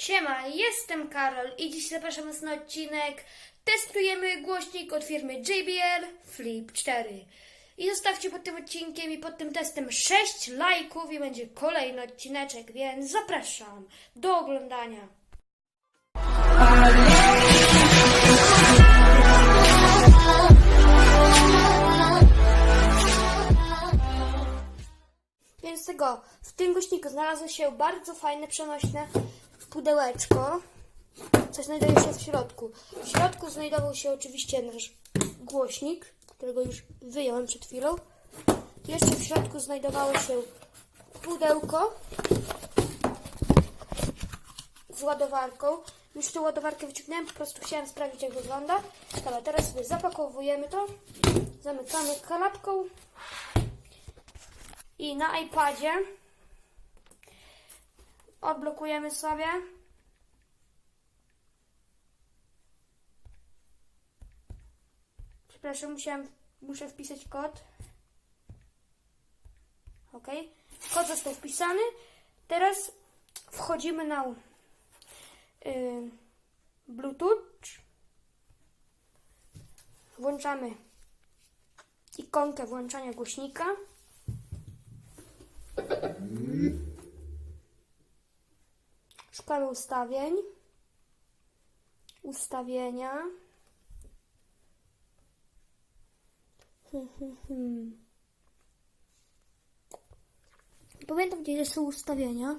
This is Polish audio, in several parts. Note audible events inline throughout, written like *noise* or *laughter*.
Siema, jestem Karol i dziś zapraszam Was na odcinek. Testujemy głośnik od firmy JBL Flip 4. I zostawcie pod tym odcinkiem i pod tym testem 6 lajków i będzie kolejny odcineczek, więc zapraszam do oglądania. Więc tego, w tym głośniku znalazło się bardzo fajne, przenośne pudełeczko. Coś znajduje się w środku. W środku znajdował się oczywiście nasz głośnik, którego już wyjąłem przed chwilą. Jeszcze w środku znajdowało się pudełko z ładowarką. Już tę ładowarkę wyciągnąłem, po prostu chciałem sprawdzić jak wygląda. Dobra, teraz sobie zapakowujemy to. Zamykamy kanapką. I na iPadzie odblokujemy sobie. Przepraszam, musiałem, muszę wpisać kod. Ok. Kod został wpisany. Teraz wchodzimy na y, Bluetooth. Włączamy ikonkę włączania głośnika. Szukamy ustawień. Ustawienia. Pamiętam, gdzie są ustawienia.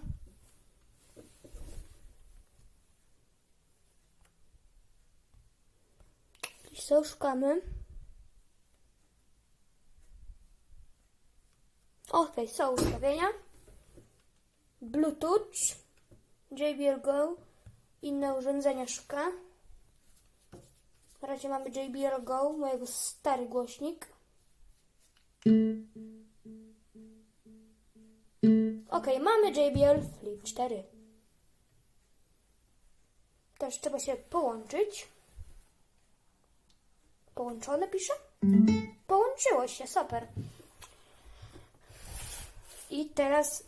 Gdzieś są, szukamy. Okej, są ustawienia. Bluetooth, JBL Go, inne urządzenia szuka. Na razie mamy JBL Go, mojego stary głośnik. Ok, mamy JBL Flip 4. Też trzeba się połączyć. Połączone pisze? Połączyło się, super. I teraz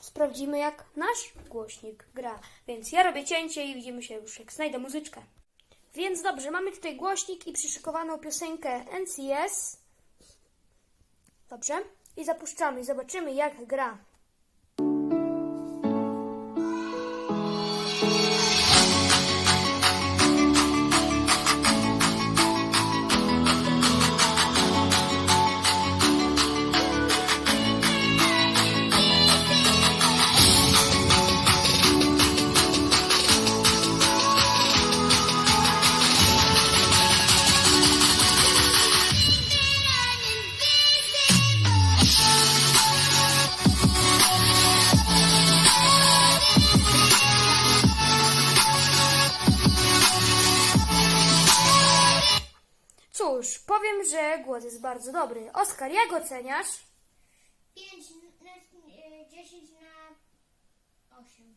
sprawdzimy, jak nasz głośnik gra. Więc ja robię cięcie i widzimy się już, jak znajdę muzyczkę. Więc dobrze, mamy tutaj głośnik i przyszykowaną piosenkę NCS. Dobrze. I zapuszczamy i zobaczymy, jak gra. Że głos jest bardzo dobry. Oskar, jak oceniasz? 5 na, e, 10 na 8.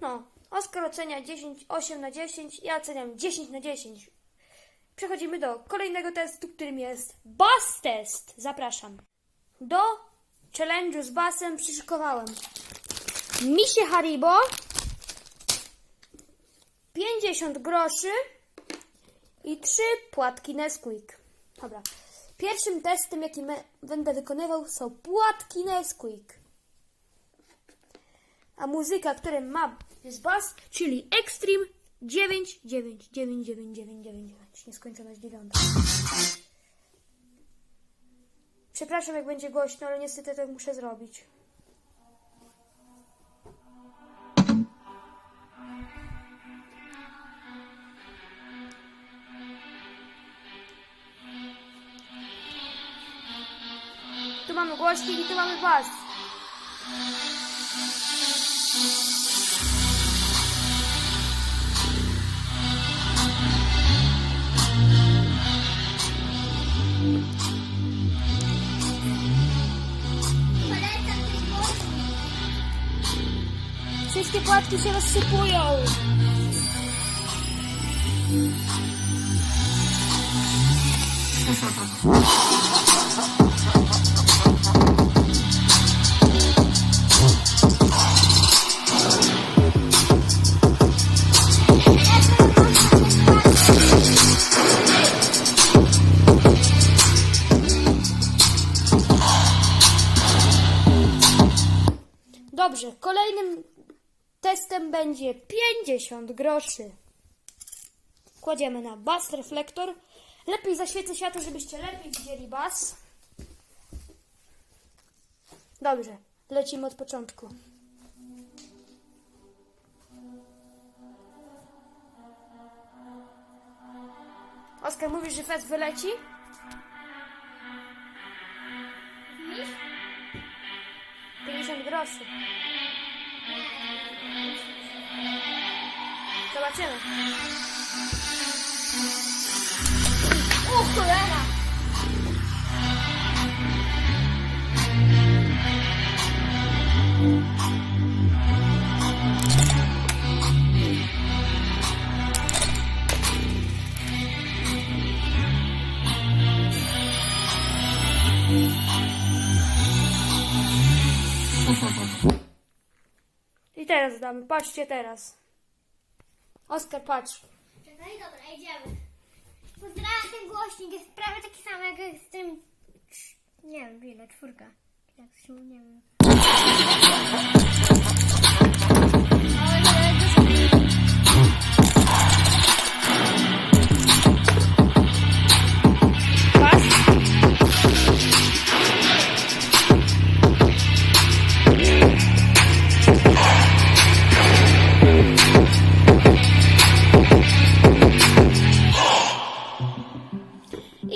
No, Oskar ocenia 10, 8 na 10, ja oceniam 10 na 10. Przechodzimy do kolejnego testu, którym jest bass test. Zapraszam. Do challenge'u z basem przyszykowałem misie Haribo, 50 groszy i 3 płatki Nesquik. Dobra. Pierwszym testem, jaki będę wykonywał, są płatki Nesquik. A muzyka, która ma jest bas, czyli Extreme 9, 9, 9, 9, 9, 9, 9. Nieskończoność dziewiąta. Przepraszam, jak będzie głośno, ale niestety tak muszę zrobić. Tu mamy głośnik i tu mamy bas. Polecam ten głośnik. Wszystkie płatki się rozsypują. Dobrze, kolejnym testem będzie 50 groszy. Kładziemy na bas reflektor. Lepiej zaświecę światło, żebyście lepiej widzieli bas. Dobrze, lecimy od początku. Oskar, mówisz, że fest wyleci? Widzisz? 50 groszy. Zobaczymy. O! I teraz damy. Patrzcie teraz. Oskar, patrz. Czekaj, dobra, idziemy. Pozdrawiam, ten głośnik jest prawie taki sam jak z tym... Nie wiem, ile, czwórka. Jak się, nie wiem.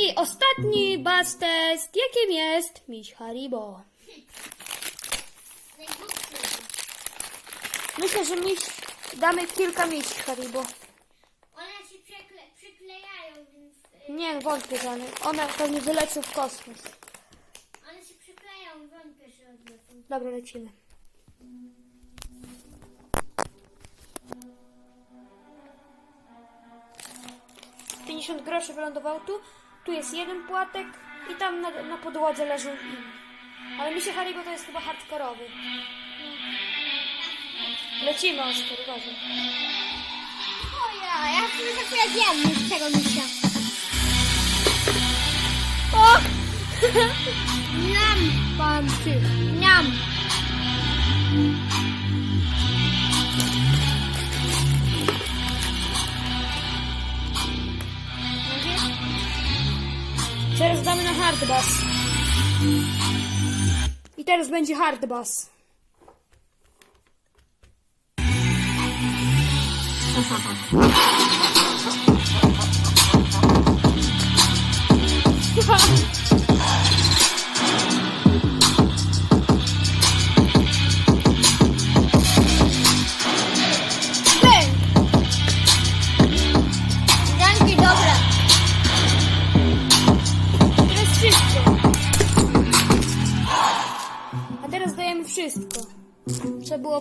I ostatni bas test. Jakim jest? Miś Haribo. Myślę, że miś... Damy kilka miś Haribo. One się przykle, przyklejają, więc... y, Nie, wątpię, że one, pewnie wylecą w kosmos. One się przyklejają, wątpię, że odlecą. Dobra, lecimy. Pięćdziesiąt groszy wylądował tu. Tu jest jeden płatek i tam na, na podłodze leżą inne. Ale mi się Haribo to jest chyba hardkorowy. Lecimy, Oskar, uważaj. O ja, sobie za chwilę zjem z tego misia. O! Niam, pan ty. Niam. Teraz damy na hard bass. I teraz będzie hard bass. *laughs*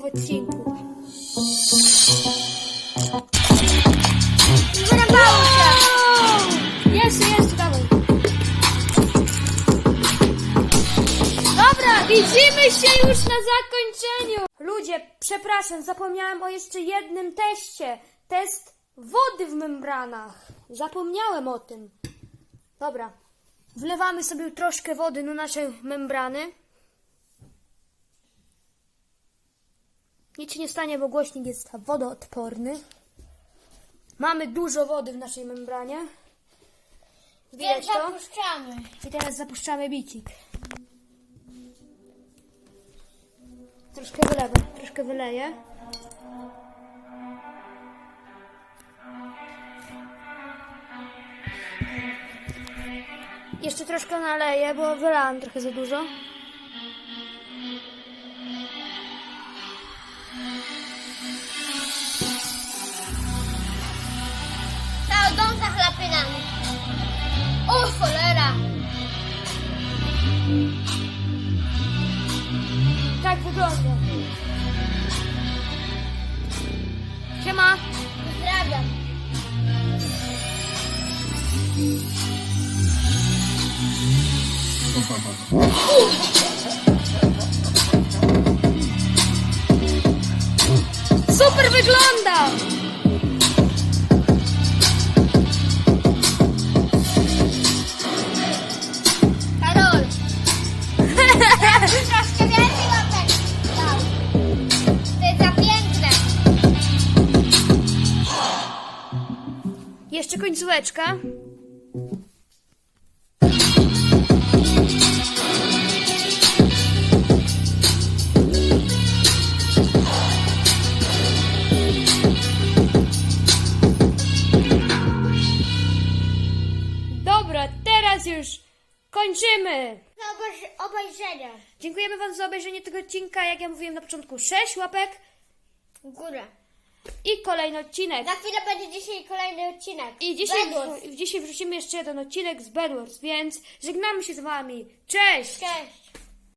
w odcinku. Się. Dawaj. Dobra, widzimy się już na zakończeniu. Ludzie, przepraszam, zapomniałem o jeszcze jednym teście. Test wody w membranach. Zapomniałem o tym. Dobra, wlewamy sobie troszkę wody na nasze membrany. Nic się nie stanie, bo głośnik jest wodoodporny. Mamy dużo wody w naszej membranie. Widać Więc to? zapuszczamy. I teraz zapuszczamy bicik. Troszkę wylewam, troszkę wyleję. Jeszcze troszkę naleję, bo wylałam trochę za dużo. Cały dom zachlapy nami. O cholera. Tak wygląda. Siema. Pozdrawiam. Super jeszcze końcóweczka. Dobra, teraz już kończymy. Do obej- obejrzenia. Dziękujemy Wam za obejrzenie tego odcinka. Jak ja mówiłem na początku, 6 łapek Górę. I kolejny odcinek. Za chwilę będzie dzisiaj kolejny odcinek. I dzisiaj, Bedwars. dzisiaj wrzucimy jeszcze jeden odcinek z Bedwars, więc żegnamy się z Wami. Cześć! Cześć.